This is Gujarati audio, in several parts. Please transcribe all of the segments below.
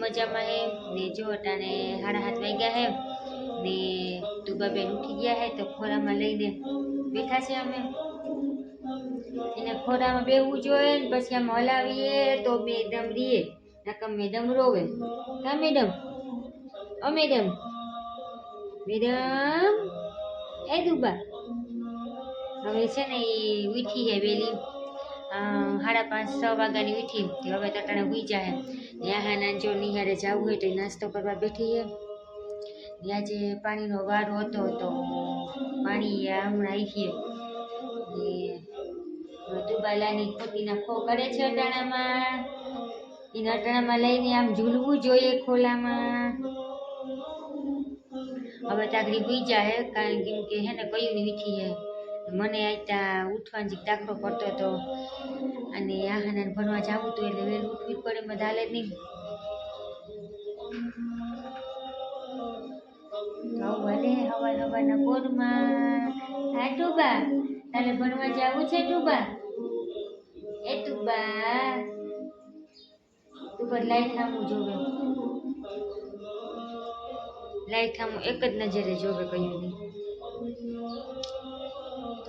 મજામાં હે. ને જો અટાણે સાડા હાથ વાગ્યા હે. ને તુબાબેન ઉઠી ગયા હે તો ખોરામાં લઈને બેઠા છે અમે. એને ખોરામાં બેવું જોઈએ ને પછી આમ હલાવીએ તો દમ રીએ. નકમ મેડમ રોવે. હા મેડમ? ઓ મેડમ. મેડમ, એ દુબા. હવે છે ને એ ઉઠી હે વેલી. સાડા પાંચ, છ વાગ્યાની ઉઠી હવે તો ટાણે હુઈ જાય ત્યાં જો નિહારે જવું હોય તો નાસ્તો કરવા બેઠી છે ત્યાં જે પાણીનો વારો હતો તો પાણી હમણાં આવીએ દુબાલાની ખોટીના ખો કરે છે અટાણામાં. એને અટાણામાં લઈને આમ ઝૂલવું જોઈએ ખોલામાં. હવે તાગડી હુઈ જાય કારણ કેમ કે હે ને, કયું વીઠી છે મને આઈતા ઉઠવાનો જીક દાખલો પડતો હતો અને આહાને ભણવા જવું હતું એટલે વહેલું ઉઠવી પડે બધા હાલે નહીં. આવું હવા હવારના પોરમાં. હા, ટુબા, તારે ભણવા જવું છે, ટુબા? એ ટુબા ટુબા લાઈટ થામું જોવે. લાઈટ થામું એક જ નજરે જોવે કયું નહીં.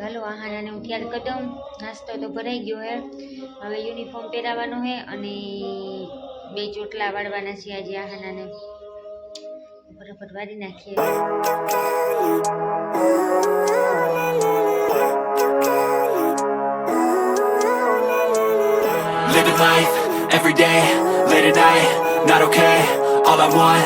ચાલો આહાનાને હું તૈયાર કરી નાસ્તો તો ભરાઈ ગયો હે. હવે યુનિફોર્મ પહેરાવાનો હે અને બે ચોટલા વાળવાના છે આજે આહાનાને ફટાફટ વાળી નાખીએ. Every day, late at night, not okay. All I want,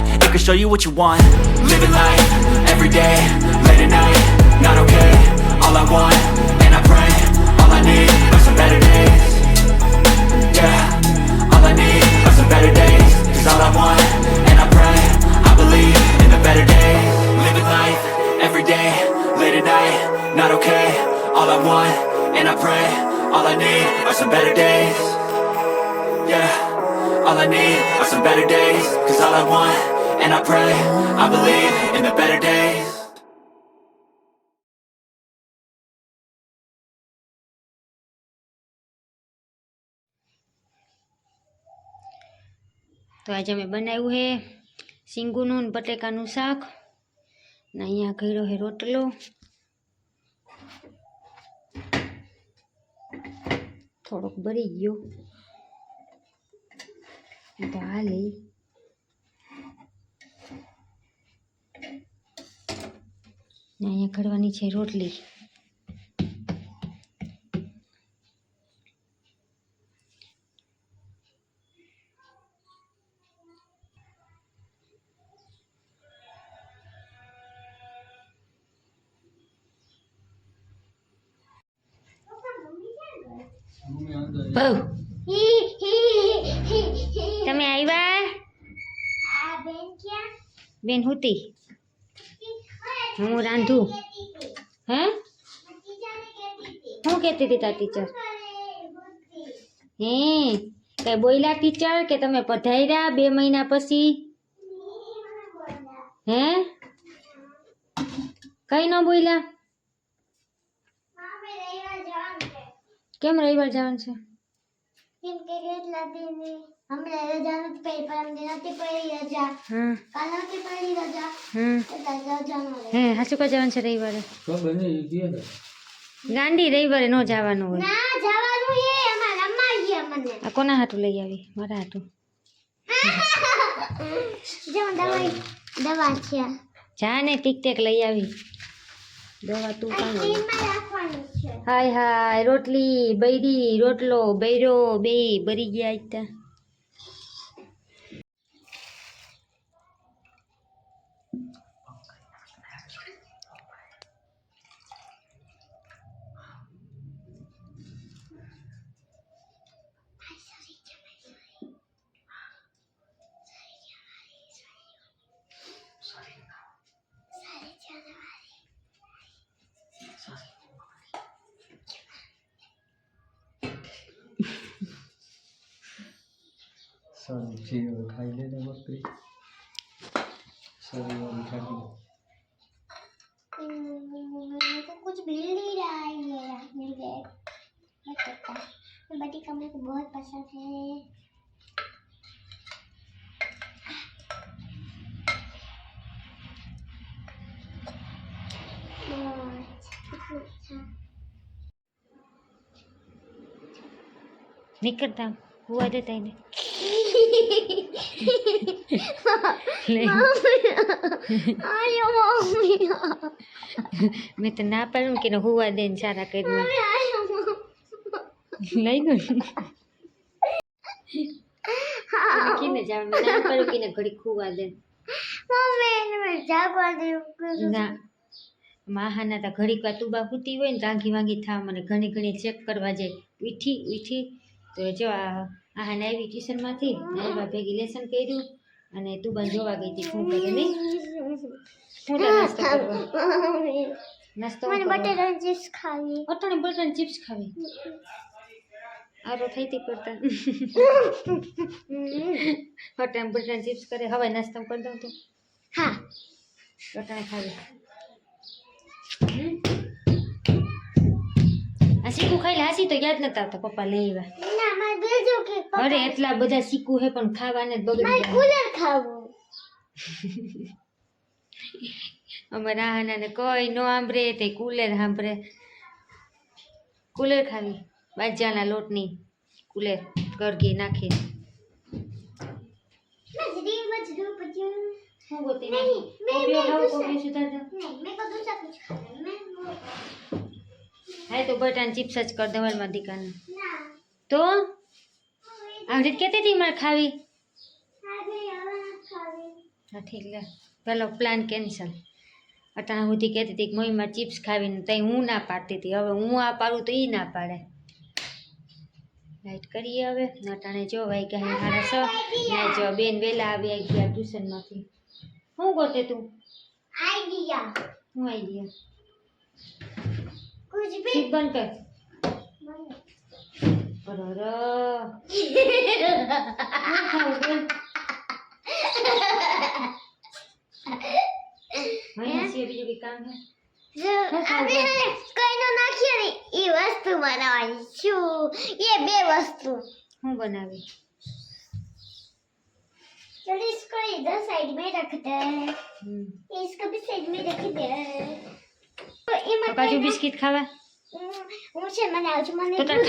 it can show you what you want. Living life, every day, late at night, not okay. All I want, and I pray, all I need are some better days. Yeah, all I need are some better days. Cause all I want, and I pray, I believe in the better days Living life, every day, late at night, not okay. All I want, and I pray, all I need are some better days. Yeah, all I need are some better days. Cause all I want, and I pray, I believe in the better days. તો આજે અમે બનાવ્યું છે સિંગુનું ને બટેકાનું શાક. ને અહીંયા કર્યો છે રોટલો. થોડોક ભરી ગયો. તો હાલે ને અહીંયા ઘડવાની છે રોટલી બહુ તમે આવ્યા બેન હુતી હું રાંધું? હે? હું કહેતી હતી તાર ટીચર હે કઈ બોયલા ટીચર કે તમે પધાર્યા બે મહિના પછી? હે? કઈ ન બોયલા કેમ રવિવાર જવાનું છે? કેમ કે કેટલા દિન હમણાં રજા નથી પડી પરમ દિન નથી પડી રજા. હા કાલ નથી પડી રજા. હા એટલે રજા નો હે હાસુ કા જવાનું છે રવિવારે. ખબર નહીં એ કહે ને. ગાંડી રવિવારે ન જવાનું હોય. ના જવાનું એ અમાર અમ્મા ગયા મને આ કોના હાથું લઈ આવી? મારા હાથું જો દવા દવા છે. જા ને ટીક ટેક લઈ આવી. દવા તું કાં લઈ આવી? એમાં રાખવાની છે હાય હાય રોટલી બૈરી રોટલો બૈરો બે બરી ગયા આજ સારું છે હવે ખાઈ લે ને બકરી સારી વાળી ખાધી हम्म, तो कुछ मिल नहीं रहा है मेरा मिल गया क्या करता है बटी का मेरे को बहुत पसंद है बहुत अच्छा નીકળતા હુવા દેતા એને લઈ. आयो मम्मी મેં તો ના પાડું કે હોવા દે ને સારા કરીમાં લઈ ગયું. કીને જાવ ના પાડું કીને ઘડી ખુવા દે. ના. માહાના ઘડીક વાર તુબા હૂતી હોય ને રાંગી વાંગી થા મને ઘણી ઘણી ચેક કરવા જાય. ઉઠી ઉઠી. તો જો આ આ નાવી ટ્યુશનમાંથી નાવા ભેગી લેસન કર્યું અને તું બંધ જોવા ગઈ હતી શું કરે નહીં નાસ્તો અટાણે બટેટા ચિપ્સ ખાવી. આરો થઈ હતી કરતા અટાણે બટેટા ચિપ્સ કરે. હવે નાસ્તો કરી દઉં તું. હા. અટાણે ખાવી. આ સીકુ ખાઈ હાસી તો યાદ નતા આવતા પપ્પા લઈ આવ્યા ના મારે બીજું કે અરે એટલા બધા સીકુ હે પણ ખાવાને જ બગડી મારે કુલર ખાવું અમારા આહાનાને કોઈ નો આંભરે તે કુલર સાંભળે કુલર ખાવી બાજાના લોટની કુલર ગરગી નાખી હું ગોતી નહીં મેં મેં સુધાર દઉં નહીં મેં તો દૂસરા કુછ ખાને મેં હા તો બટાન ચિપ્સ જ કર દવાલમાં દીકાને. તો? અમૃત કહેતી હતી મારે ખાવી? નથી લે. પેલો પ્લાન કેન્સલ અટાણા સુધી કહેતી હતી કે મમ્મીમાં ચિપ્સ ખાવીને તઈ હું ના પાડતી હતી. હવે હું આ પાડું તો એ ના પાડે. લાઈટ કરીએ હવે. અટાણે જો ભાઈ ગયા મારા સ. ને જો બેન વહેલા આવી ગયા ટ્યુશનમાંથી. શું ગોતે તું? આઈડિયા હું આઈડિયા ગયા कुछ भी ઠીક બંધ કર અરર. શું ખાવું બોલ અહીંયા સિવાય બીજું કંઈ કામ છે જો આપણે છે ને કઈનો નાખીએ ને એ વસ્તુ બનાવવાની શું એ બે વસ્તુ શું બનાવી चलो इसको इधर साइड में रख दे હમ. इसको भी साइड में रख दे तो તો इमत કાજુ બિસ્કિટ ખાવા? હું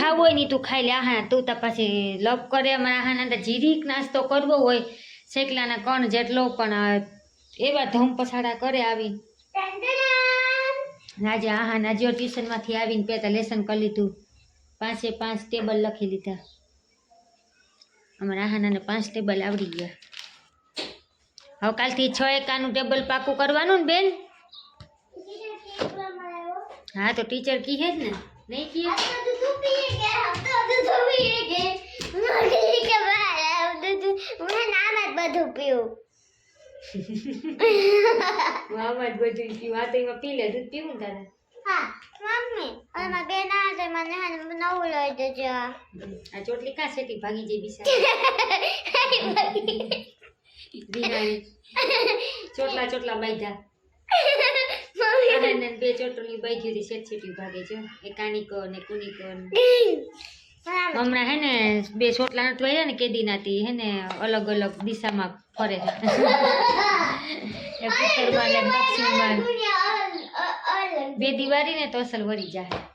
ખાવું હોય નહીં તું ખાઈ લે આહાના તું તો પછી લપ કરે. મને આહાના તો જીરીક નાસ્તો કરવો હોય. શેકલાના કણ જેટલો પણ એવા ધમ પછાડા કરે આવી આજે આહા નાજીઓ ટ્યુશનમાંથી આવીને પહેલાં લેસન કરી લીધું. પાંચે પાંચ ટેબલ લખી લીધા. અમારા આહાનાને પાંચ ટેબલ આવડી ગયા. હવે કાલથી છ એકાનું ટેબલ પાકું કરવાનું ને બેન? હા તો ટીચર કહે જ ને. નહીં કહે? બધું પીવું. આમાં જ બધું પીવું. આ તો એમાં પી લે દૂધ પીવું ને તારે? હા મમ્મી અને બેન આવે તો મને નવું લઈ દેજો. આ ચોટલી કાં ભાગી જઈ બિસા ચોટલા ચોટલા બાંધ્યા. આને બે ચોટલી બાંધી હતી સેટ સેટી ભાગે છે. એક કાનિકો ને કુનિકો ને. હમણાં હે ને બે ચોટલા નથી વાળ્યા ને કેદીનાથી હે ને અલગ અલગ દિશામાં ફરે. એક ઉત્તરમાં ને દક્ષિણમાં બે દિવાળી ને તો અસલ વળી જાય